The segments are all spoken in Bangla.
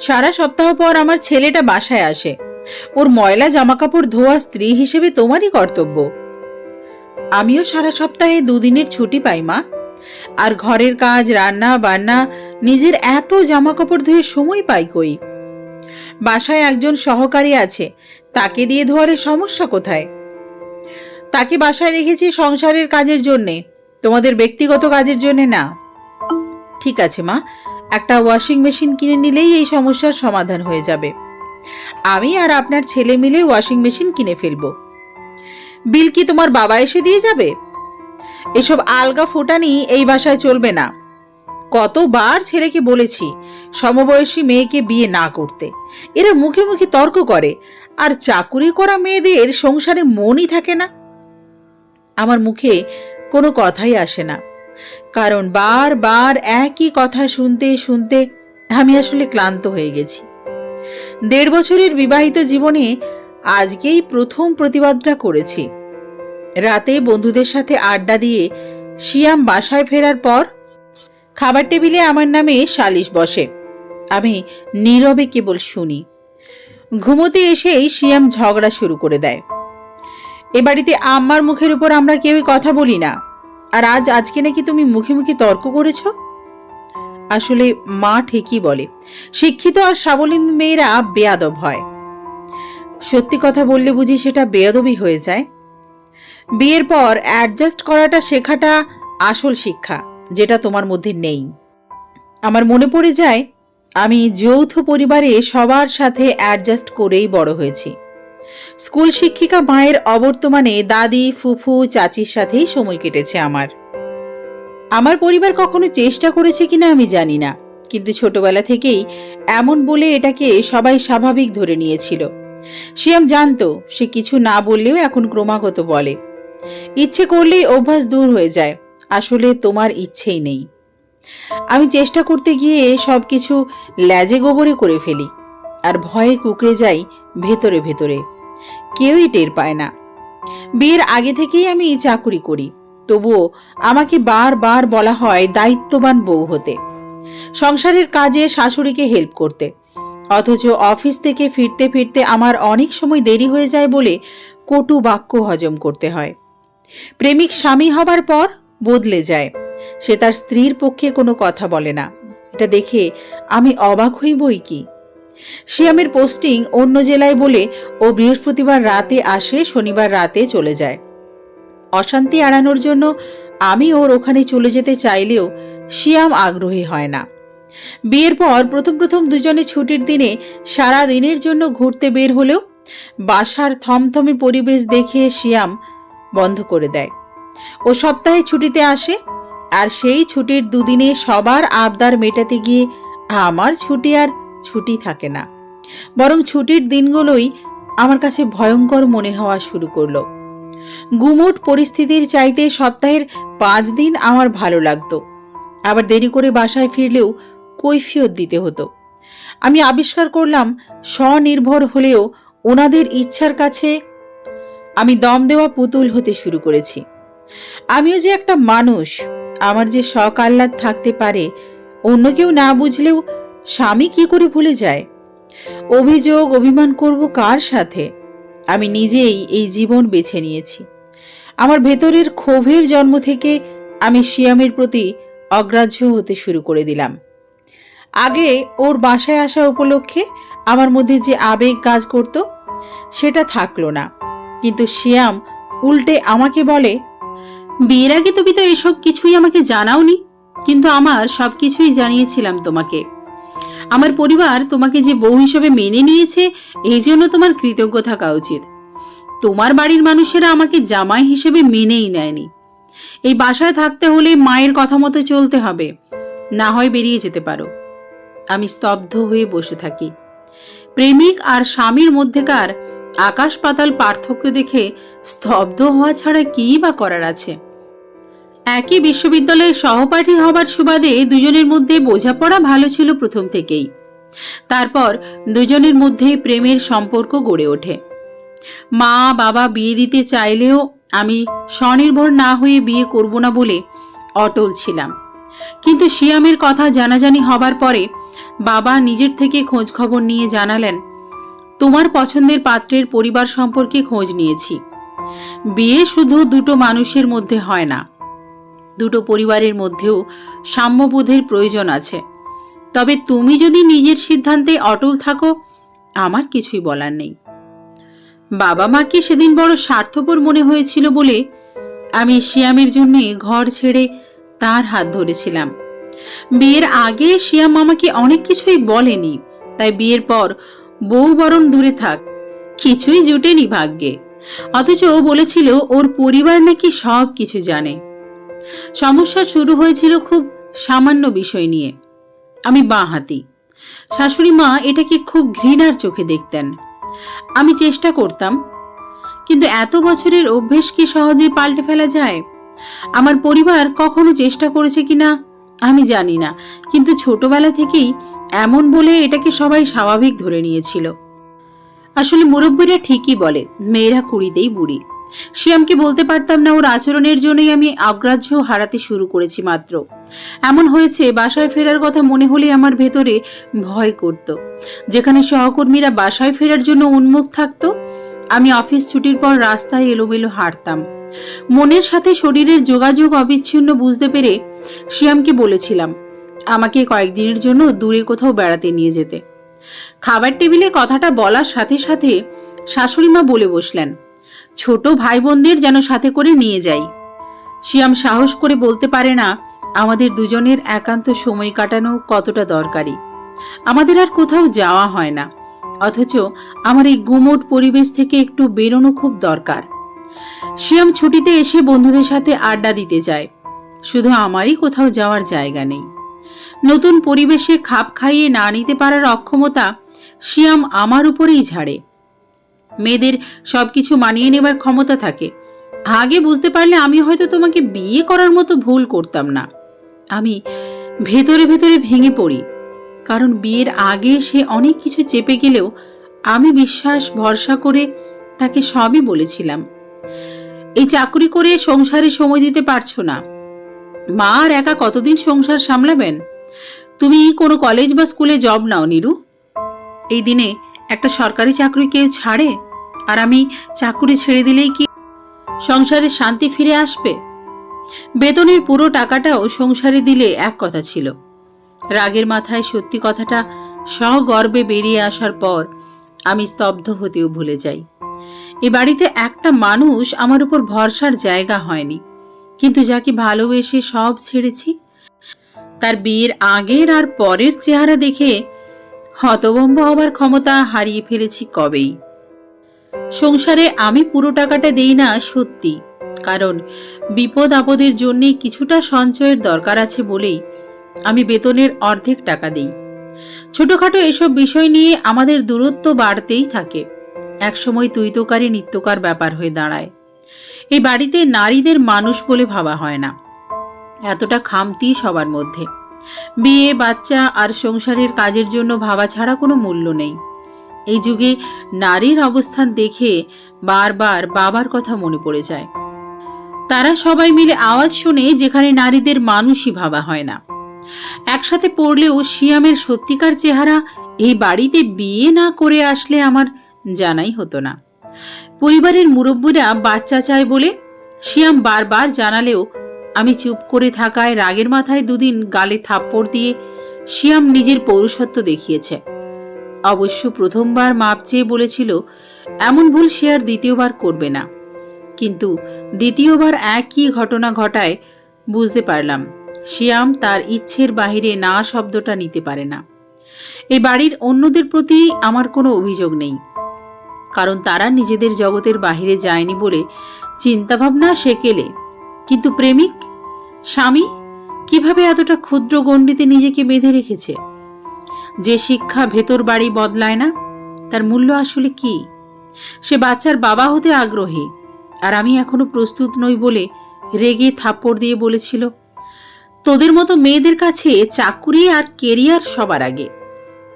সারা সপ্তাহ পর আমার ছেলেটা বাসায় আসে। ওর ময়লা জামাকাপড় ধোয়া স্ত্রী হিসেবে তোমারই কর্তব্য। আমিও সারা সপ্তাহে দুদিনের ছুটি পাই, মা। আর ঘরের কাজ, রান্না, বান্না, নিজের এত জামাকাপড় ধুয়ে সময় পাই কই? বাসায় একজন সহকারী আছে, তাকে দিয়ে ধোয়ারে সমস্যা কোথায়? তাকে বাসায় রেখেছি সংসারের কাজের জন্যে, তোমাদের ব্যক্তিগত কাজের জন্যে না। ঠিক আছে, মা। একটা ওয়াশিং মেশিন কিনে নিলেই এই সমস্যার সমাধান হয়ে যাবে। আমি আর আপনার ছেলে মিলে ওয়াশিং মেশিন কিনে ফেলব। বিল কি তোমার বাবা এসে দিয়ে যাবে? এসব আলগা ফোটানি এই বাসায় চলবে না। কতবার ছেলেকে বলেছি, সমবয়সী মেয়েকে বিয়ে না করতে। এরা মুখে মুখে তর্ক করে, আর চাকুরি করা মেয়েদের সংসারে মনই থাকে না। আমার মুখে কোনো কথাই আসে না। কারণ বারবার একই কথা শুনতে শুনতে আমি আসলে ক্লান্ত হয়ে গেছি। দেড় বছরের বিবাহিত জীবনে আজকেই প্রথম প্রতিবাদটা করেছি। রাতে বন্ধুদের সাথে আড্ডা দিয়ে শিয়াম বাসায় ফেরার পর খাবার টেবিলে আমার নামে সালিশ বসে। আমি নীরবে কেবল শুনি। ঘুমোতে এসেই শিয়াম ঝগড়া শুরু করে দেয়। এ বাড়িতে আম্মার মুখের উপর আমরা কেউই কথা বলি না। আর আজ, আজকে নাকি তুমি মুখে মুখে তর্ক করেছ? আসলে মা ঠিকই বলে, শিক্ষিত আর স্বাবলম্বী মেয়েরা বেয়াদব হয়। সত্যি কথা বললে বুঝি সেটা বেয়াদবই হয়ে যায়। বিয়ের পর অ্যাডজাস্ট করাটা শেখাটা আসল শিক্ষা, যেটা তোমার মধ্যে নেই। আমার মনে পড়ে যায়, আমি যৌথ পরিবারে সবার সাথে অ্যাডজাস্ট করেই বড় হয়েছি। স্কুল শিক্ষিকা মায়ের অবর্তমানে দাদি, ফুফু, চাচির সাথেই সময় কেটেছে আমার। আমার পরিবার কখনো চেষ্টা করেছে কিনা আমি জানি না, কিন্তু ছোটবেলা থেকেই এমন বলে এটাকে সবাই স্বাভাবিক ধরে নিয়েছিল। শিয়াম জানতো, সে কিছু না বললেও এখন ক্রমাগত বলে। ইচ্ছে করলেই অভ্যাস দূর হয়ে যায়, আসলে তোমার ইচ্ছেই নেই। আমি চেষ্টা করতে গিয়ে সব কিছু ল্যাজে গোবরে করে ফেলি। আর ভয়ে কুকড়ে যাই ভেতরে ভেতরে। কেউই টের পায় না। বিয়ের আগে থেকেই আমি চাকুরি করি। তবুও আমাকে বারবার বলা হয় দায়িত্ববান বউ হতে। সংসারের কাজে শাশুড়িকে হেল্প করতে। অথচ অফিস থেকে ফিরতে ফিরতে আমার অনেক সময় দেরি হয়ে যায় বলে কটু বাক্য হজম করতে হয়। প্রেমিক স্বামী হবার পর বদলে যায়। সে তার স্ত্রীর পক্ষে কোনো কথা বলে না। এটা দেখে আমি অবাক হইবই কি? শিয়ামের পোস্টিং অন্য জেলায় বলে, ও বৃহস্পতিবার রাতে আসে, শনিবার রাতে চলে যায়। অশান্তি এড়ানোর জন্য আমি ওর ওখানে চলে যেতে চাইলেও শিয়াম আগ্রহী হয় না। বিয়ের পর প্রথম প্রথম দুজনে ছুটির দিনে সারা দিনের জন্য ঘুরতে বের হলেও বাসার থমথমে পরিবেশ দেখে শিয়াম বন্ধ করে দেয়। ও সপ্তাহে ছুটিতে আসে, আর সেই ছুটির দুদিনে সবার আবদার মেটাতে গিয়ে আমার ছুটি আর ছুটি থাকে না। বরং ছুটির দিনগুলোই আমার কাছে ভয়ঙ্কর মনে হওয়া শুরু করল। গুমোট পরিস্থিতির চাইতে সপ্তাহের পাঁচ দিন আমার ভালো লাগতো। আবার দেরি করে বাসায় ফিরলেও কৈফিয়ত দিতে হতো। আমি আবিষ্কার করলাম, স্বনির্ভর হলেও ওনাদের ইচ্ছার কাছে আমি দম দেওয়া পুতুল হতে শুরু করেছি। আমিও যে একটা মানুষ, আমার যে শখ আহ্লাদ থাকতে পারে, অন্য কেউ না বুঝলেও স্বামী কি করে ভুলে যায়? অভিযোগ, অভিমান করব কার সাথে? আমি নিজেই এই জীবন বেছে নিয়েছি। আমার ভেতরের ক্ষোভের জন্ম থেকে আমি শিয়ামের প্রতি অগ্রাহ্য হতে শুরু করে দিলাম। আগে ওর বাসায় আসা উপলক্ষে আমার মধ্যে যে আবেগ কাজ করত, সেটা থাকল না। কিন্তু শিয়াম উল্টে আমাকে বলে, বিয়ের আগে তুমি তো এসব কিছুই আমাকে জানাওনি। কিন্তু আমার সব কিছুই জানিয়েছিলাম তোমাকে। আমার পরিবার তোমাকে যে বউ হিসেবে মেনে নিয়েছে, এই জন্য তোমার কৃতজ্ঞ থাকা উচিত। তোমার বাড়ির মানুষেরা আমাকে জামাই হিসেবে মেনেই নেয়নি। এই বাসায় থাকতে হলে মায়ের কথা মতো চলতে হবে, না হয় বেরিয়ে যেতে পারো। আমি স্তব্ধ হয়ে বসে থাকি। প্রেমিক আর স্বামীর মধ্যেকার আকাশ পাতাল পার্থক্য দেখে স্তব্ধ হওয়া ছাড়া কী বা করার আছে? একই বিশ্ববিদ্যালয়ের সহপাঠী হবার সুবাদে দুজনের মধ্যে বোঝাপড়া ভালো ছিল প্রথম থেকেই। তারপর দুজনের মধ্যে প্রেমের সম্পর্ক গড়ে ওঠে। মা বাবা বিয়ে দিতে চাইলেও আমি স্বনির্ভর না হয়ে বিয়ে করব না বলে অটল ছিলাম। কিন্তু শিয়ামের কথা জানাজানি হবার পরে বাবা নিজের থেকে খোঁজ খবর নিয়ে জানালেন, তোমার পছন্দের পাত্রের পরিবার সম্পর্কে খোঁজ নিয়েছি। বিয়ে শুধু দুটো মানুষের মধ্যে হয় না। দুটো পরিবারের মধ্যেও সাম্যবোধের প্রয়োজন আছে। তবে তুমি যদি নিজের সিদ্ধান্তে অটল থাকো, আমার কিছুই বলার নেই। বাবা মাকে সেদিন বড় স্বার্থপর মনে হয়েছিল বলে আমি শিয়ামের জন্য ঘর ছেড়ে তার হাত ধরেছিলাম। বিয়ের আগে শিয়াম আমাকে অনেক কিছুই বলেনি, তাই বিয়ের পর বউ বরণ দূরে থাক, কিছুই জুটেনি ভাগ্যে। অথচ ও বলেছিল, ওর পরিবার নাকি সব কিছু জানে। সমস্যা শুরু হয়েছিল খুব সামান্য বিষয় নিয়ে। আমি বাঁ হাতি। শাশুড়ি মা এটাকে খুব ঘৃণার চোখে দেখতেন। আমি চেষ্টা করতাম, কিন্তু এত বছরের অভ্যেস কি সহজে পাল্টে ফেলা যায়? আমার পরিবার কখনো চেষ্টা করেছে কিনা আমি জানি না, কিন্তু ছোটবেলা থেকেই এমন বলে এটাকে সবাই স্বাভাবিক ধরে নিয়েছিল। আসলে মুরব্বীরা ঠিকই বলে, মেয়েরা কুড়িতেই বুড়ি। শিয়ামকে বলতে পারতাম না ওর আচরণের জন্যই আমি অগ্রাহ্য হারাতে শুরু করেছি মাত্র। এমন হয়েছে, বাসায় ফেরার কথা মনে হলে আমার ভেতরে ভয় করত। যেখানে সহকর্মীরা বাসায় ফেরার জন্য উন্মুখ থাকত, আমি অফিস ছুটির পর রাস্তায় এলোমেলো হাঁটতাম। মনের সাথে শরীরের যোগাযোগ অবিচ্ছিন্ন বুঝতে পেরে শিয়ামকে বলেছিলাম, আমাকে কয়েকদিনের জন্য দূরে কোথাও বেড়াতে নিয়ে যেতে। খাবার টেবিলে কথাটা বলার সাথে সাথে শাশুড়িমা বলে বসলেন ছোট ভাই বোনদের যেন সাথে করে নিয়ে যাই। শিয়াম সাহস করে বলতে পারে না, আমাদের দুজনের একান্ত সময় কাটানো কতটা দরকারি। আমাদের আর কোথাও যাওয়া হয় না। অথচ আমার এই গুমোট পরিবেশ থেকে একটু বেরোনো খুব দরকার। শিয়াম ছুটিতে এসে বন্ধুদের সাথে আড্ডা দিতে যায়। শুধু আমারই কোথাও যাওয়ার জায়গা নেই। নতুন পরিবেশে খাপ খাইয়ে না নিতে পারার অক্ষমতা শিয়াম আমার উপরেই ঝাড়ে। মেয়েদের সবকিছু মানিয়ে নেবার ক্ষমতা থাকে। আগে বুঝতে পারলে আমি হয়তো তোমাকে বিয়ে করার মতো ভুল করতাম না। আমি ভেতরে ভেতরে ভেঙে পড়ি। কারণ বিয়ের আগে সে অনেক কিছু চেপে গেলেও আমি বিশ্বাস, ভরসা করে তাকে সবই বলেছিলাম। এই চাকরি করে সংসারে সময় দিতে পারছ না। মা আর একা কতদিন সংসার সামলাবেন? তুমি কোনো কলেজ বা স্কুলে জব নাও, নিরু। এই দিনে একটা সরকারি চাকরি কেউ ছাড়ে? আর আমি চাকুরি ছেড়ে দিলেই কি সংসারে শান্তি ফিরে আসবে? বেতনের পুরো টাকাটাও সংসারে দিলে এক কথা ছিল। রাগের মাথায় সত্যি কথাটা সগর্বে বেরিয়ে আসার পর আমি স্তব্ধ হতেও ভুলে যাই। এ বাড়িতে একটা মানুষ আমার উপর ভরসার জায়গা হয়নি। কিন্তু যাকে ভালোবেসে সব ছেড়েছি? তার বিয়ের আগের আর পরের চেহারা দেখে হতবম্ব হবার ক্ষমতা হারিয়ে ফেলেছি কবেই। সংসারে আমি পুরো টাকাটা দেই না সত্যি, কারণ বিপদ আপদের জন্যে কিছুটা সঞ্চয়ের দরকার আছে বলেই আমি বেতনের অর্ধেক টাকা দিই। ছোটখাটো এসব বিষয় নিয়ে আমাদের দূরত্ব বাড়তেই থাকে। একসময় তুইতকারী নিত্যকার ব্যাপার হয়ে দাঁড়ায়। এই বাড়িতে নারীদের মানুষ বলে ভাবা হয় না। এতটা খামতি সবার মধ্যে। বিয়ে, বাচ্চা আর সংসারের কাজের জন্য ভাবা ছাড়া কোনো মূল্য নেই। এই যুগে নারীর অবস্থান দেখে বারবার বাবার কথা মনে পড়ে যায়। তারা সবাই মিলে আওয়াজ শুনে যেখানে নারীদের মানুষই ভাবা হয় না। একসাথে পড়লেও শিয়ামের সত্যিকার চেহারা, এই বাড়িতে বিয়ে না করে আসলে আমার জানাই হতো না। পরিবারের মুরব্বীরা বাচ্চা চায় বলে শিয়াম বারবার জানালেও আমি চুপ করে থাকায় রাগের মাথায় দুদিন গালে থাপ্পড় দিয়ে শিয়াম নিজের পৌরুষত্ব দেখিয়েছে। অবশ্য প্রথমবার মাপ চেয়ে বলেছিল, এমন ভুল সে আর দ্বিতীয়বার করবে না। কিন্তু দ্বিতীয়বার একই ঘটনা ঘটায় বুঝতে পারলাম, শিয়াম তার ইচ্ছের বাহিরে না শব্দটা নিতে পারে না। এই বাড়ির অন্যদের প্রতি আমার কোনো অভিযোগ নেই, কারণ তারা নিজেদের জগতের বাহিরে যায়নি বলে চিন্তাভাবনা সেকেলে কিন্তু প্রেমিক? স্বামী? কীভাবে এতটা ক্ষুদ্র গণ্ডিতে নিজেকে বেঁধে রেখেছে? যে শিক্ষা ভেতর বাড়ি বদলায় না, তার মূল্য আসলে কি? সে বাচ্চার বাবা হতে আগ্রহী, আর আমি এখনও প্রস্তুত নই বলে রেগে থাপ্পড় দিয়ে বলেছিল, তোদের মতো মেয়েদের কাছে চাকুরি আর কেরিয়ার সবার আগে।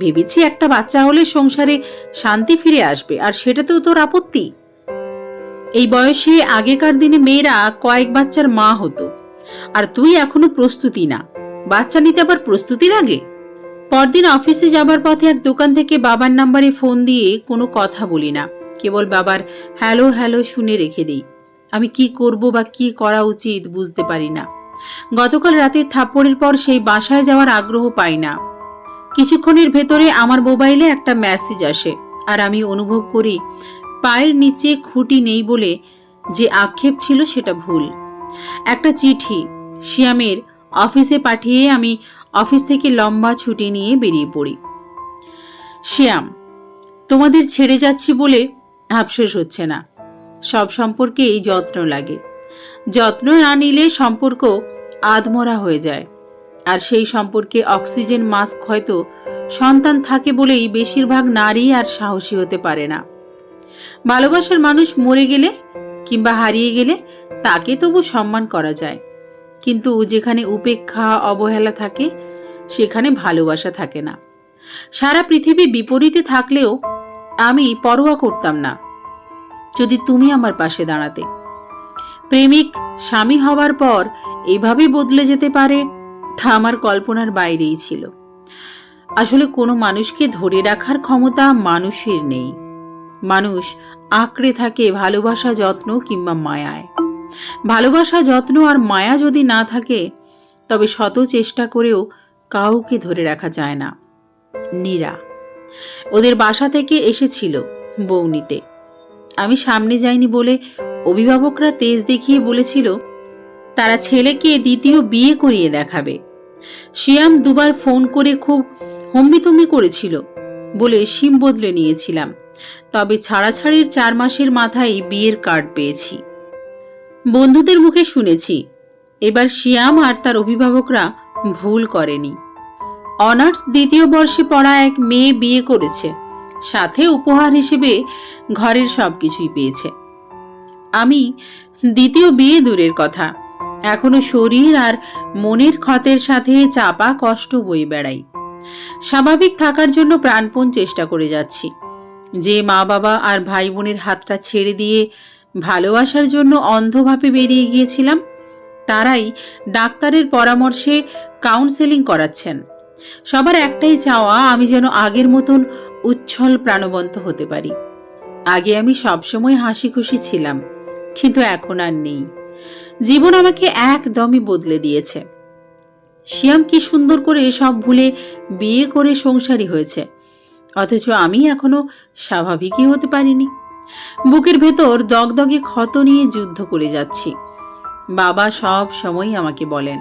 ভেবেছি একটা বাচ্চা হলে সংসারে শান্তি ফিরে আসবে, আর সেটাতেও তোর আপত্তি? এই বয়সে আগেকার দিনে মেয়েরা কয়েক বাচ্চার মা হতো। আর তুই এখনও প্রস্তুতি না। বাচ্চা নিতে আবার প্রস্তুতি লাগে? পরদিন অফিসে যাবার পথে এক দোকান থেকে বাবার নাম্বারে ফোন দিয়ে কোনো কথা বলি না। কেবল বাবার হ্যালো হ্যালো শুনে রেখে দিই। আমি কি করব বা কি করা উচিত বুঝতে পারি না। গতকাল রাতে থাপ্পড়ের পর সেই বাসায় যাওয়ার আগ্রহ পাই না। কিছুক্ষণের ভেতরে আমার মোবাইলে একটা মেসেজ আসে। আর আমি অনুভব করি পায়ের নিচে খুঁটি নেই বলে যে আক্ষেপ ছিল সেটা ভুল। একটা চিঠি শিয়ামের অফিসে পাঠিয়ে আমি অফিস থেকে লম্বা ছুটি নিয়ে বেরিয়ে পড়ি। শ্যাম, তোমাদের ছেড়ে যাচ্ছি বলে আফসোস হচ্ছে না। সব সম্পর্কেই যত্ন লাগে। যত্ন না নিলে সম্পর্ক আধমরা হয়ে যায়। আর সেই সম্পর্কে অক্সিজেন মাস্ক হয়তো সন্তান থাকে বলেই বেশিরভাগ নারী আর সাহসী হতে পারে না। ভালোবাসার মানুষ মরে গেলে কিংবা হারিয়ে গেলে তাকে তবু সম্মান করা যায়। কিন্তু যেখানে উপেক্ষা, অবহেলা থাকে, সেখানে ভালোবাসা থাকে না। সারা পৃথিবী বিপরীতে থাকলেও আমি পরোয়া করতাম না। যদি তুমি আমার পাশে দাঁড়াতে। প্রেমিক, স্বামী হওয়ার পর এভাবে বদলে যেতে পারে তা আমার কল্পনার বাইরেই ছিল। আসলে কোনো মানুষকে ধরে রাখার ক্ষমতা মানুষের নেই। মানুষ আঁকড়ে থাকে ভালোবাসা যত্ন কিংবা মায়ায়। ভালোবাসা যত্ন আর মায়া যদি না থাকে, তবে শত চেষ্টা করেও কাউকে ধরে রাখা যায় না। নীরা, ওদের বাসা থেকে এসেছিল বৌনিতে আমি সামনে যাইনি বলে অভিভাবকরা তেজ দেখিয়ে বলেছিল, তারা ছেলেকে দ্বিতীয় বিয়ে করিয়ে দেখাবে। শিয়াম দুবার ফোন করে খুব হম্বিতম্বি করেছিল বলে সিম বদলে নিয়েছিলাম। তবে ছাড়াছাড়ির চার মাসের মাথায় বিয়ের কার্ড পেয়েছি। বন্ধুদের মুখে শুনেছি, এবার শিয়াম আর তার অভিভাবকরা ভুল করেনি। অনার্স দ্বিতীয় বর্ষে পড়া এক মেয়ে বিয়ে করেছে, সাথে উপহার হিসেবে ঘরের সব কিছুই পেয়েছে। আমি দ্বিতীয় বিয়ে দূরের কথা, এখনও শরীর আর মনের ক্ষতের সাথে চাপা কষ্ট বই বেড়াই। স্বাভাবিক থাকার জন্য প্রাণপণ চেষ্টা করে যাচ্ছি। যে মা বাবা আর ভাই বোনের হাতটা ছেড়ে দিয়ে ভালোবাসার জন্য অন্ধভাবে বেরিয়ে গিয়েছিলাম, তারাই ডাক্তারের পরামর্শে কাউন্সেলিং করাচ্ছেন। সবার একটাই চাওয়া, আমি যেন আগের মতন উচ্ছল প্রাণবন্ত হতে পারি। আগে আমি সবসময় হাসি খুশি ছিলাম, কিন্তু এখন আর নেই। জীবন আমাকে একদমই বদলে দিয়েছে। শিয়াম কি সুন্দর করে সব ভুলে বিয়ে করে সংসারী হয়েছে। অথচ আমি এখনও স্বাভাবিকই হতে পারিনি। বুকের ভেতর দগদগে ক্ষত নিয়ে যুদ্ধ করে যাচ্ছি। বাবা সব সময় আমাকে বলেন,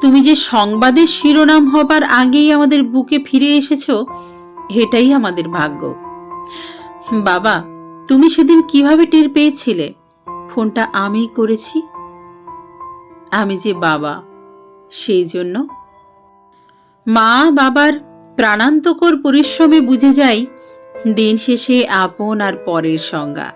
তুমি যে সংবাদের শিরোনাম হবার আগেই আমাদের বুকে ফিরে এসেছ, এটাই আমাদের ভাগ্য। বাবা, তুমি সেদিন কীভাবে টের পেয়েছিলে? ফোনটা আমি করেছি? আমি যে বাবা, সেই জন্য? মা বাবার প্রাণান্তকর পরিশ্রমে বুঝে যাই দিন শেষে আপন আর পরের সংজ্ঞা।